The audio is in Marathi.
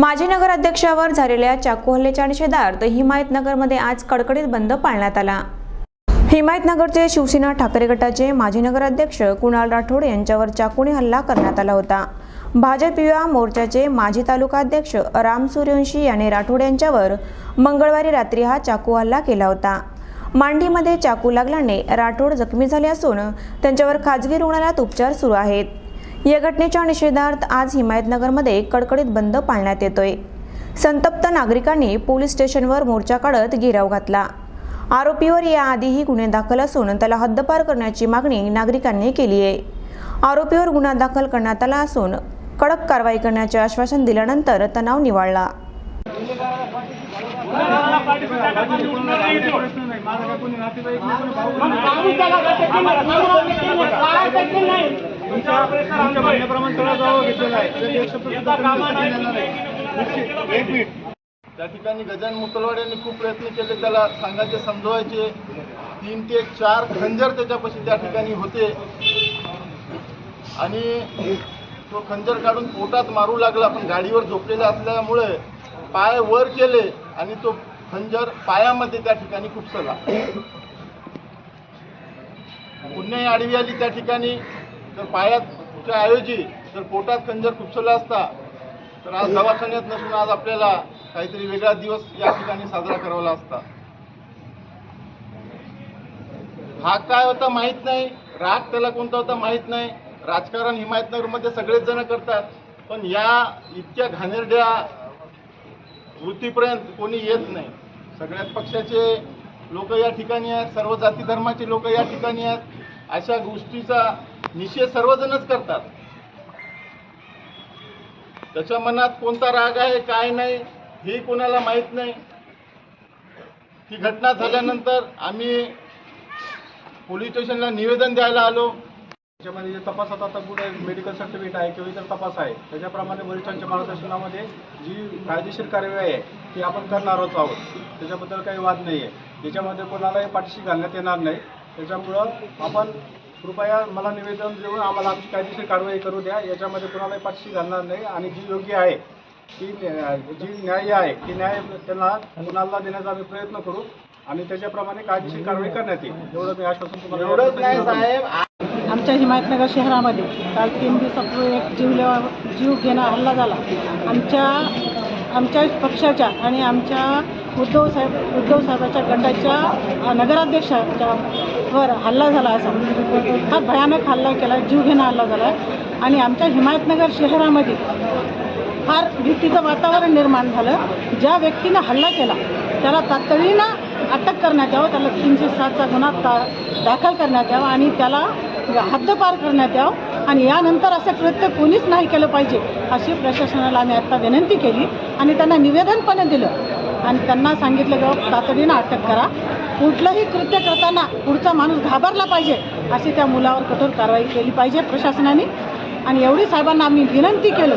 माजी नगराध्यक्षावर झालेल्या चाकू हल्ल्याच्या निषेधार्थ हिमायतनगरमध्ये आज कडकडीत बंद पाळण्यात आला. हिमायतनगरचे शिवसेना ठाकरे गटाचे माजी नगराध्यक्ष कुणाल राठोड यांच्यावर चाकूने हल्ला करण्यात आला होता. भाजप युवा मोर्चाचे माजी तालुका अध्यक्ष राम सूर्यवंशी यांनी राठोड यांच्यावर मंगळवारी रात्री हा चाकू हल्ला केला होता. मांडीमध्ये चाकू लागल्याने राठोड जखमी झाले असून त्यांच्यावर खाजगी रुग्णालयात उपचार सुरू आहेत. या घटनेच्या निषेधार्थ आज हिमायतनगरमध्ये कडकडीत बंद पाळण्यात येतोय. संतप्त नागरिकांनी पोलीस स्टेशनवर मोर्चा काढत घेराव घातला. आरोपीवर याआधीही गुन्हे दाखल असून त्याला हद्दपार करण्याची मागणी नागरिकांनी केली आहे. आरोपीवर गुन्हा दाखल करण्यात आला असून कडक कारवाई करण्याचे आश्वासन दिल्यानंतर तणाव निवाळला. एक मिनिट. त्या ठिकाणी गजान मुतलवाड यांनी खूप प्रयत्न केले. त्याला सांगायचे समजवायचे. तीन ते चार खंजर त्याच्यापाशी त्या ठिकाणी होते. आणि तो खंजर काढून पोटात मारू लागला. पण गाडीवर झोपलेला असल्यामुळे पाय वर केले आणि तो खंजर पायामध्ये त्या ठिकाणी खुपसला. पुण्याही आडवी आली त्या ठिकाणी. तर पायाच्या ऐवजी जर पोटात खंजर खुपसला असता तर आज दवाखान्यात नसून आज आपल्याला काहीतरी वेगळा दिवस या ठिकाणी साजरा करावा असता. हा काय होता माहीत नाही राग त्याला कोणता होता माहीत नाही राजकारण हिमायतनगरमध्ये सगळेच जण करतात पण या इतक्या घाणेरड्या वृत्तीपर्यंत कोणी येत नाही. सगळ्याच पक्षाचे लोक या ठिकाणी आहेत सर्व जाती धर्माचे लोक या ठिकाणी आहेत. अशा गोष्टीचा निषेध सर्वजणच करतात. त्याच्या मनात कोणता राग आहे काय नाही हे कोणाला माहीत नाही. ही घटना झाल्यानंतर आम्ही पोलीस स्टेशनला निवेदन द्यायला आलो. त्याच्यामध्ये जे तपासात आता कुठे मेडिकल सर्टिफिकेट आहे किंवा इतर तपास आहे त्याच्याप्रमाणे वरिष्ठांच्या मार्गदर्शनामध्ये जी कायदेशीर कार्यवाही आहे ती आपण करणारच आहोत. त्याच्याबद्दल काही वाद नाही आहे त्याच्यामध्ये कोणालाही पाठीशी घालण्यात येणार नाही. त्याच्यामुळं आपण कृपया मला निवेदन देऊन आम्हाला आमची कायदेशीर कारवाई करू द्या. याच्यामध्ये कोणालाही पाठीशी घालणार नाही. आणि जी योग्य आहे ती जी न्याय आहे ती न्याय त्यांना कुणाला देण्याचा आम्ही प्रयत्न करू. आणि त्याच्याप्रमाणे कायदेशीर कारवाई करण्यात येईल. एवढं मी आश्वासन तुम्हाला एवढंच नाही साहेब. आमच्या हिमायतनगर शहरामध्ये काल तीन दिवसापूर्वी एक जीवलेवा जीव घेणा हल्ला झाला. आमच्या आमच्या पक्षाच्या आणि आमच्या उद्धव साहेब उद्धव साहेबाच्या गटाच्या नगराध्यक्षाच्या वर हल्ला झाला असा. हा भयानक हल्ला केला जीवघेणा हल्ला झाला. आणि आमच्या हिमायतनगर शहरामध्ये फार भीतीचं वातावरण निर्माण झालं. ज्या व्यक्तीनं हल्ला केला त्याला तातडीनं अटक करण्यात यावं त्याला तीनशे सातचा गुन्हा ता दाखल करण्यात यावा आणि त्याला हद्दपार करण्यात यावं. आणि यानंतर असं कृत्य कोणीच नाही केलं पाहिजे अशी प्रशासनाला आम्ही आत्ता विनंती केली आणि त्यांना निवेदन पण दिलं. आणि त्यांना सांगितलं की तातडीनं अटक करा. कुठलंही कृत्य करताना पुढचा माणूस घाबरला पाहिजे अशी त्या मुलावर कठोर कारवाई केली पाहिजे प्रशासनाने. आणि एवढी साहेबांना आम्ही विनंती केलं.